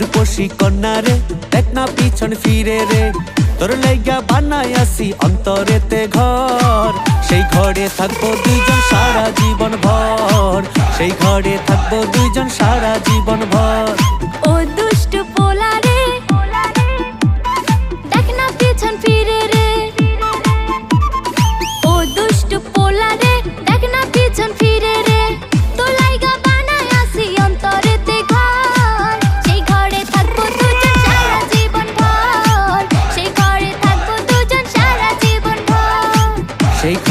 রূপসী কন্যা রে, দেখ না পিছন ফিরে রে। তোর লাইগা বানাই আসি অন্তরেতে ঘর। সেই ঘরে থাকব দুইজন সারা জীবন ভর সেই ঘরে থাকব দুইজন সারা জীবন ভর ও দুষ্ট